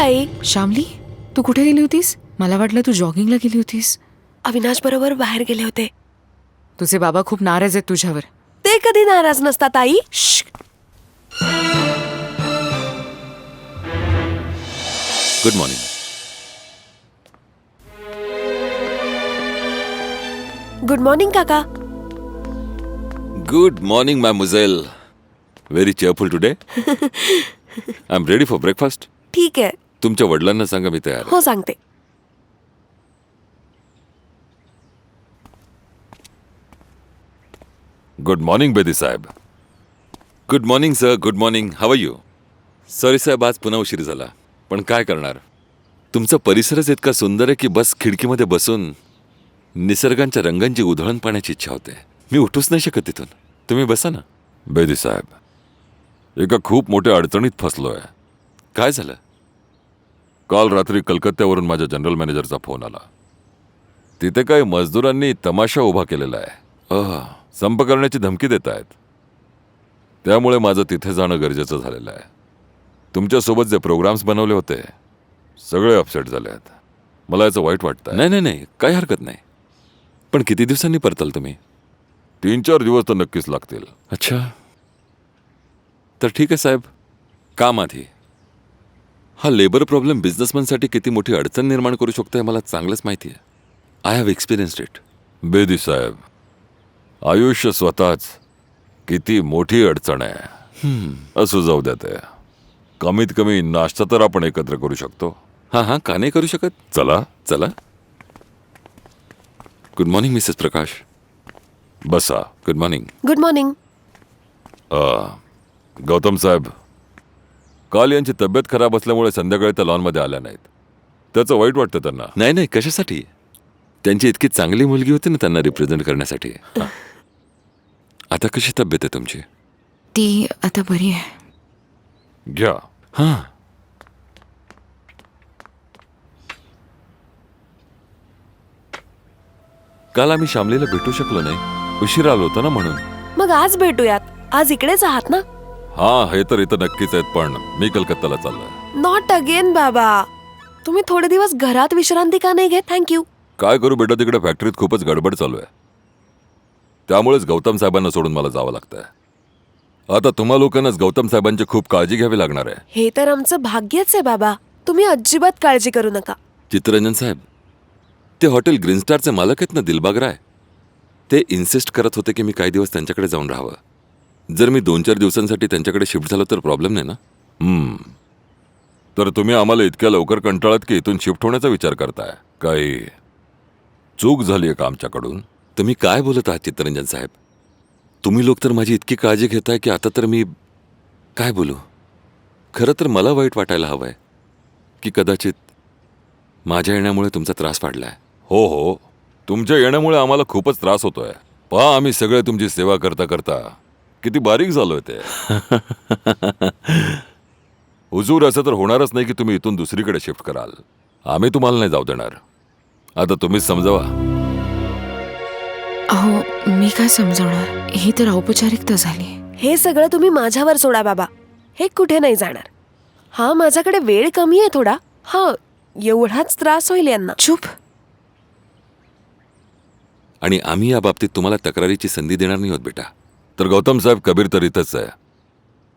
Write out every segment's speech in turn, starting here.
आई. श्यामली तू कुठे गेली होतीस? मला वाटलं तू जॉगिंगला गेली होतीस. अविनाश बरोबर बाहेर गेले होते. तुझे बाबा खूप नाराज आहेत तुझ्यावर. ते कधी नाराज नसतात आई. गुड मॉर्निंग गुड मॉर्निंग काका. Good morning ma'am मुझेल very cheerful today I am ready for breakfast ठीक आहे. तुमच्या वडिलांना सांगा मी तयार आहे. हो सांगते. Good morning Bedi Saheb. Good morning sir good morning how you sorry साहेब आज पुन्हा उशीर झाला. पण काय करणार? तुमचा परिसरच इतका सुंदर आहे की बस खिडकीमध्ये बसून निसर्गांच्या रंगांची उधळण पाण्याची इच्छा होते. मी उठूच नाही शकत तिथून. तुम्ही बसा ना. बेदी साहेब एका खूप मोठ्या अडचणीत फसलोय. काय झालं? काल रात्री कलकत्त्यावरून माझ्या जनरल मॅनेजरचा फोन आला. तिथे काही मजदुरांनी तमाशा उभा केलेला आहे. अह, संप करण्याची धमकी देत आहेत. त्यामुळे माझं तिथे जाणं गरजेचं झालेलं आहे. तुमच्यासोबत जे प्रोग्राम्स बनवले होते सगळे अपसेट झाले आहेत. मला याचं वाईट वाटतं नाही नाही नाही काही हरकत नाही. पण किती दिवसांनी परताल तुम्ही? तीन चार दिवस तर नक्कीच लागतील. अच्छा. तर ठीक आहे साहेब. काम आधी. हा लेबर प्रॉब्लेम बिझनेसमॅनसाठी किती मोठी अडचण निर्माण करू शकतो हे मला चांगलंच माहिती आहे. I have experienced it Bedi साहेब आयुष्य स्वतःच किती मोठी अडचण आहे. असू जाऊ द्या ते. कमीत कमी नाश्ता तर आपण एकत्र करू शकतो. हां हां का नाही करू शकत? चला. चला. गुड मॉर्निंग मिसेस प्रकाश बसा. Good morning good morning Gautam साहेब काल यांची तब्येत खराब असल्यामुळे संध्याकाळी त्या लॉनमध्ये आल्या नाहीत. त्याचं वाईट वाटतं त्यांना. नाही नाही कशासाठी? त्यांची इतकी चांगली मुलगी होती ना त्यांना रिप्रेझेंट करण्यासाठी. हा. आता कशी तब्येत आहे तुमची? ती आता बरी आहे. घ्या. हां. काल आम्ही श्यामलीला भेटू शकलो नाही. उशीर आलो होतो ना म्हणून. मग आज भेटूयात. आज इकडेच आहात ना? हा हे तर इथं नक्कीच आहेत पण मी कलकत्ताला चाललोय. नॉट अगेन बाबा. तुम्ही थोडे दिवस घरात विश्रांती का नाही घेत? थँक्यू काय करू बेटा तिकडे फॅक्टरीत खूपच गडबड चालू आहे. त्यामुळेच गौतम साहेबांना सोडून मला जावं लागतंय. आता तुम्हा लोकांनाच गौतम साहेबांची खूप काळजी घ्यावी लागणार आहे. हे तर आमचं भाग्यच आहे बाबा. तुम्ही अजिबात काळजी करू नका. चित्तरंजन साहेब ते हॉटेल ग्रीन स्टारचे मालक आहेत ना दिलबाग राय ते इन्सिस्ट करत होते की मी काही दिवस त्यांच्याकडे जाऊन राहावं. जर मी दोन चार दिवसांसाठी त्यांच्याकडे शिफ्ट झालो तर प्रॉब्लेम नाही ना? हम्म. तर तुम्ही आम्हाला इतक्या लवकर कंटाळत की इथून शिफ्ट होण्याचा विचार करताय. काही चूक झाली आहे का आमच्याकडून? तुम्ही काय बोलत आहात चित्तरंजन साहेब? तुम्ही लोक तर माझी इतकी काळजी घेताय की आता तर मी काय बोलू? खरं तर मला वाईट वाटायला हवं आहे की कदाचित माझ्या येण्यामुळे तुमचा त्रास वाढलाय. हो हो. तुमच्या येण्यामुळे आम्हाला खूपच त्रास होतोय. पहा आम्ही सगळे तुमची सेवा करता करता किती बारीक झालोय ते. हुजूर असं तर होणारच नाही की तुम्ही इथून दुसरीकडे शिफ्ट कराल. आम्ही तुम्हाला नाही जाऊ देणार. आता तुम्हीच समजावा. अहो मी काय समजवणार? ही तर औपचारिकता झाली. हे सगळं तुम्ही माझ्यावर सोडा बाबा. हे कुठे नाही जाणार? हा माझ्याकडे वेळ कमी आहे थोडा. हा एवढाच त्रास होईल यांना. चुप. आणि आम्ही या बाबतीत तुम्हाला तक्रारीची संधी देणार नाही होत बेटा. तर गौतम साहेब कबीर तर इथंच आहे.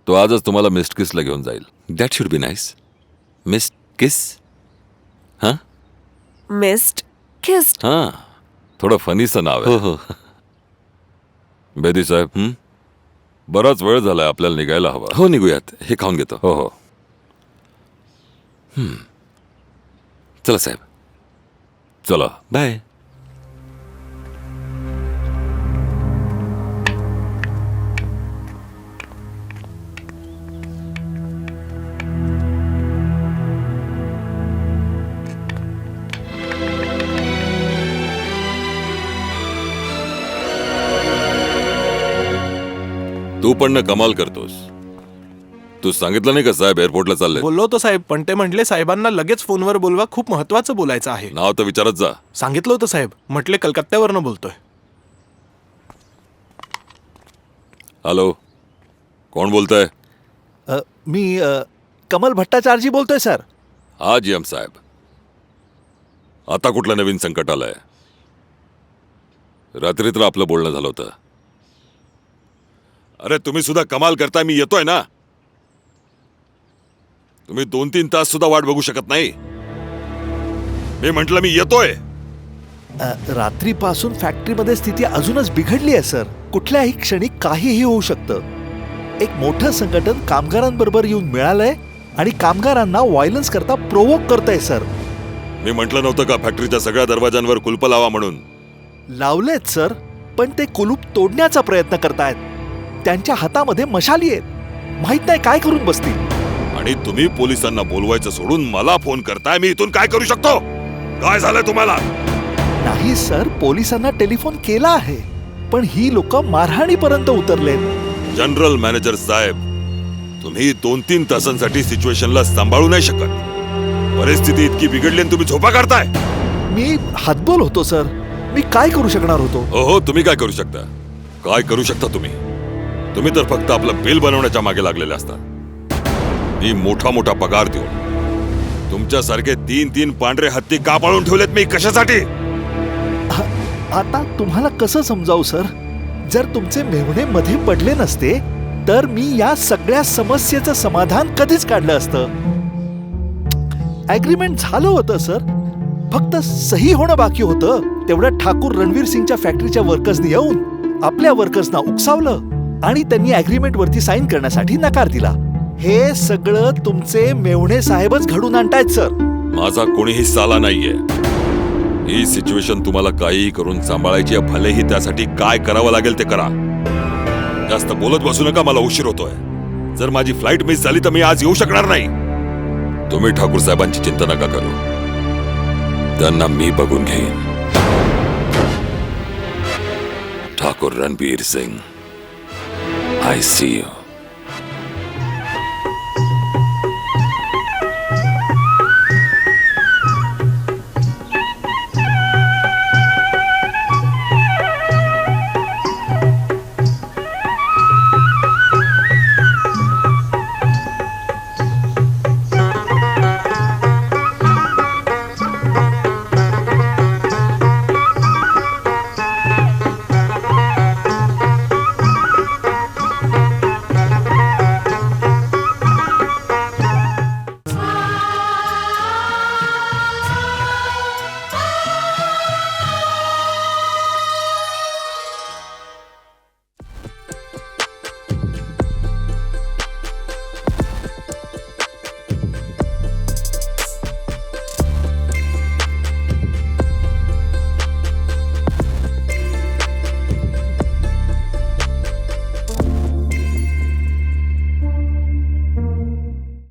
तो आजच तुम्हाला मिस्ट किसला घेऊन जाईल. That should be nice mist kiss हां मिस्ड किस्ड हां थोडं फनीचं नाव आहे. हो. बेदी साहेब हं? बराच वेळ झालाय आपल्याला निघायला हवा. हो निघूयात. हे खाऊन घेतो. हो हो. हं. चला साहेब. चला. बाय. तू पण ना कमाल करतोस. तू सांगितलं नाही का साहेब एअरपोर्टला चाललंय बोललो होतो साहेब पण ते म्हटले साहेबांना लगेच फोनवर बोलवा खूप महत्वाचं बोलायचं आहे. नाव तर विचारत जा. सांगितलं होतं साहेब म्हटले कलकत्त्यावरनं बोलतोय. हॅलो कोण बोलतंय? अ, मी अ, कमल भट्टाचार्जी बोलतोय सर. हा जी एम साहेब. आता कुठलं नवीन संकट आलंय? रात्री तर आपलं बोलणं झालं होतं. अरे तुम्ही सुद्धा कमाल करताय मी येतोय ना? तुम्ही दोन तीन तास सुद्धा वाट बघू शकत नाही. मी म्हंटल मी येतोय. रात्रीपासून फॅक्टरीमध्ये स्थिती अजूनच बिघडली आहे सर. कुठल्याही क्षणी काहीही होऊ शकतं. एक मोठं संघटन कामगारांबरोबर येऊन मिळालंय आणि कामगारांना व्हायलन्स करता प्रोवोक करतंय सर. मी म्हटलं नव्हतं का फॅक्टरीच्या सगळ्या दरवाजांवर कुलप लावा म्हणून? लावलेत सर पण ते कुलूप तोडण्याचा प्रयत्न करतायत. त्यांच्या हातामध्ये मशाली आहेत. माहीत नाही काय करून बसतील. आणि तुम्ही पोलिसांना बोलवायचं सोडून मला फोन करताय मी इथून काय करू शकतो? काय झालंय तुम्हाला? नाही सर पोलिसांना टेलिफोन केला आहे. पण ही लोक मारहाणीपर्यंत उतरलेत. जनरल मॅनेजर साहेब तुम्ही दोन तीन तासांसाठी सिच्युएशनला सांभाळू नाही शकत. परिस्थिती इतकी बिघडली तुम्ही झोपा काढताय. मी हातबोल होतो सर. मी काय करू शकणार होतो? हो तुम्ही काय करू शकता? काय करू शकता तुम्ही? तुम्ही तर फक्त आपलं बिल बनवण्याच्या मागे लागलेले असता. मी मोठा मोठा पगार देऊन तुमच्यासारखे तीन तीन पांढरे हत्ती का पाळून ठेवलेत मी कशासाठी? आता तुम्हाला कसं समजावू सर? जर तुमचे मेवणे मध्ये पडले नसते तर मी या सगळ्या समस्येचं समाधान कधीच काढलं असतं. अग्रीमेंट झालं होतं सर. फक्त सही होणं बाकी होतं. तेवढं ठाकूर रणवीर सिंगच्या फॅक्टरीच्या वर्कर्सनी येऊन आपल्या वर्कर्सना उकसावलं. आणि त्यांनी अग्रीमेंट वरती साईन करण्यासाठी नकार दिला. हे सगळं तुमचे मेवणे साहेबच घडून आणतायत सर माझा कोणीही साला नाहीये. ही सिच्युएशन तुम्हाला काहीही करून सांभाळायची आहे भलेही त्यासाठी काय करावं लागेल ते करा. जास्त बोलत बसू नका मला उशीर होतोय. जर माझी फ्लाईट मिस झाली तर मी आज येऊ शकणार नाही. तुम्ही ठाकूर साहेबांची चिंता नका करू. त्यांना मी बघून घेईन. Thakur Ranbir Singh. I see you